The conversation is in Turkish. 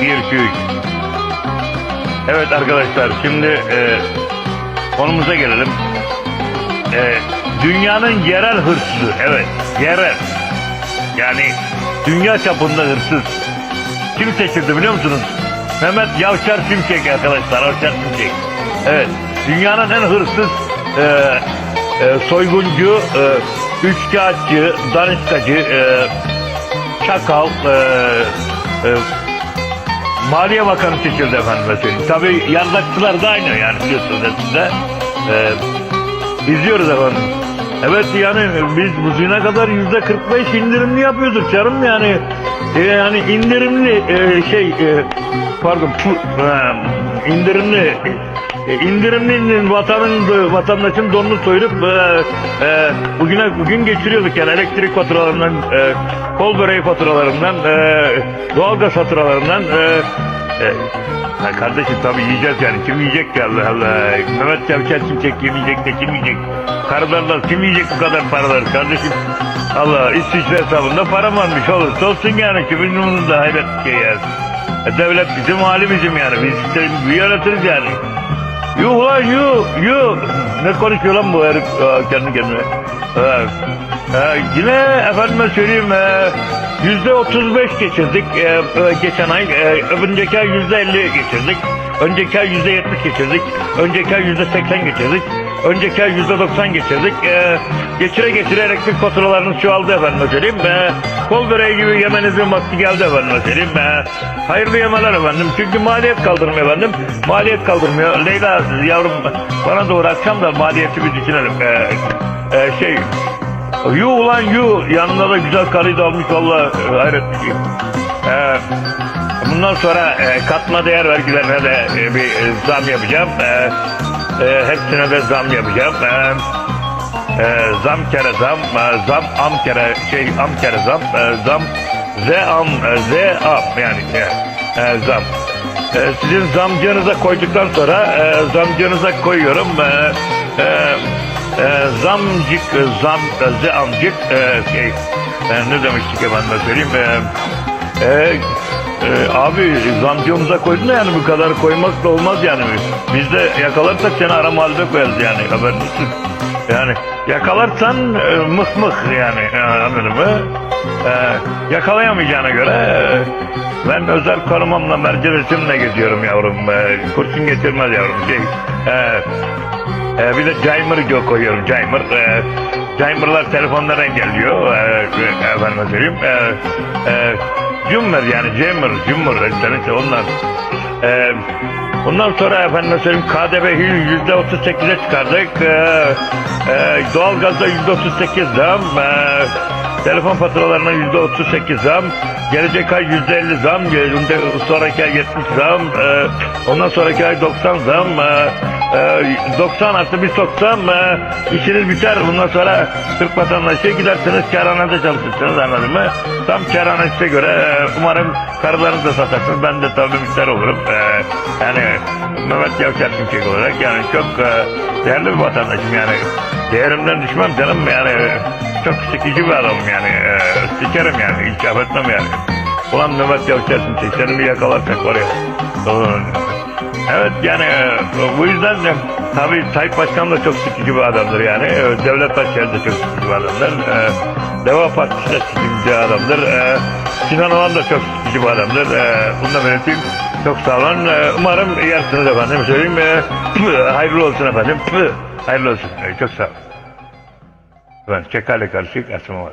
Bir, iki, üç. Evet arkadaşlar şimdi e, konumuza gelelim. E, dünyanın yerel hırsızı. Evet yerel. Yani dünya çapında hırsız. Kim seçildi biliyor musunuz? Mehmet Yavşar Şimşek arkadaşlar. Yavşar Şimşek. Evet. Dünyanın en hırsız e, e, soyguncu, e, üçkağıtçı, danışkacı, e, çakal, e, e, Maliye Bakanı seçildi efendim. Tabii yardakçılar da aynı yani biliyorsunuz hepsinde. Ee, izliyoruz efendim. Evet yani biz bugüne kadar yüzde 45 indirimli yapıyorduk canım yani. Ee, yani indirimli e, şey e, pardon pu- e, indirimli e, indirimli vatanın vatandaşın donunu soyup e, e, bugüne bugün geçiriyorduk yani elektrik faturalarından e, kol böreği faturalarından e, doğalgaz faturalarından e, e, ha kardeşim tabii yiyeceğiz yani. Kim yiyecek ki Allah Allah. Mehmet Çavuşar Şimşek yemeyecek de kim yiyecek? Karılarlar kim yiyecek bu kadar paraları kardeşim? Allah İsviçre hesabında para varmış olursa olsun yani. Kimin umurunda hayret şey yani. E, devlet bizim hali bizim yani. Biz işte yönetiriz yani. Yuh lan yuh yuh. Ne konuşuyor lan bu herif Aa, kendi kendine. Ha. Ha, yine efendime söyleyeyim e, yüzde otuz beş geçirdik e, e, geçen ay. E, önceki ay yüzde elli geçirdik. Önceki ay yüzde yetmiş geçirdik. Önceki ay yüzde seksen geçirdik. Önceki ay yüzde doksan geçirdik. E, geçire geçire elektrik faturalarınız çoğaldı efendim söyleyeyim. E, kol böreği gibi yemenizin vakti geldi efendim söyleyeyim. E, hayırlı yemeler efendim. Çünkü maliyet kaldırmıyor efendim. Maliyet kaldırmıyor. Leyla yavrum bana doğru akşam da maliyeti bir düşünelim. E, e, şey Yu ulan yu yanında da güzel karıyı da almış valla e, hayret bir şey. E, bundan sonra e, katma değer vergilerine de e, bir e, zam yapacağım. E, e, hepsine de zam yapacağım. E, e, zam kere zam, e, zam am kere şey am kere zam, e, zam z am e, z am yani e, e, zam. E, sizin zamcınıza koyduktan sonra e, zamcınıza koyuyorum. E, e, e, zamcık, e, zam, e, z amcık e, şey e, ne demiştik efendim söyleyeyim. E, e, ee, abi zamcımıza koydun da yani bu kadar koymak da olmaz yani. Biz de yakalarsak seni arama halde koyarız yani haberin olsun. Yani yakalarsan e, mıh mıh yani e, anladın mı? E, yakalayamayacağına göre e, ben özel korumamla mercebesimle geziyorum yavrum. E, kurşun getirmez yavrum. Şey, e, e, bir de Jaimer koyuyorum Jaimer. E, Jaimer'lar telefonları engelliyor. E, e, efendim söyleyeyim. E, e, Jummer yani Jaimer, Jummer işte onlar. E, bundan sonra efendim söyleyeyim KDV'yi yüzde otuz sekize çıkardık. E, e, doğalgazda yüzde otuz sekiz zam. E, telefon faturalarına yüzde otuz sekiz zam. Gelecek ay yüzde elli zam. Gelecek sonraki ay yetmiş zam. E, ondan sonraki ay doksan zam. Ee, 90 artı bir soksam e, işiniz biter. Bundan sonra Türk vatandaşı gidersiniz kerhanede çalışırsınız anladın mı? Tam kerhane size göre e, umarım karılarınızı da satarsınız. Ben de tabii müşteri olurum. E, yani Mehmet Yavşar Şimşek olarak yani çok değerli bir vatandaşım yani. Değerimden düşmem canım yani. Çok sikici bir adamım yani. Sikerim yani. Hiç etmem yani. Ulan Mehmet Yavşar Şimşek seni bir yakalarsak var ya. Evet yani e, bu yüzden de tabii Tayyip Başkan da çok sıkıcı bir adamdır yani. E, Devlet Bahçeli de çok sıkıcı bir adamdır. E, Deva Partisi de sıkıcı bir adamdır. Sinan Oğan da çok sıkıcı bir adamdır. Bunu da belirteyim. Çok sağ olun. Umarım yersiniz efendim. Söyleyeyim. Hayırlı olsun efendim. Hayırlı olsun. Çok sağ olun. Ben Çekal'le karışık asılmamaz.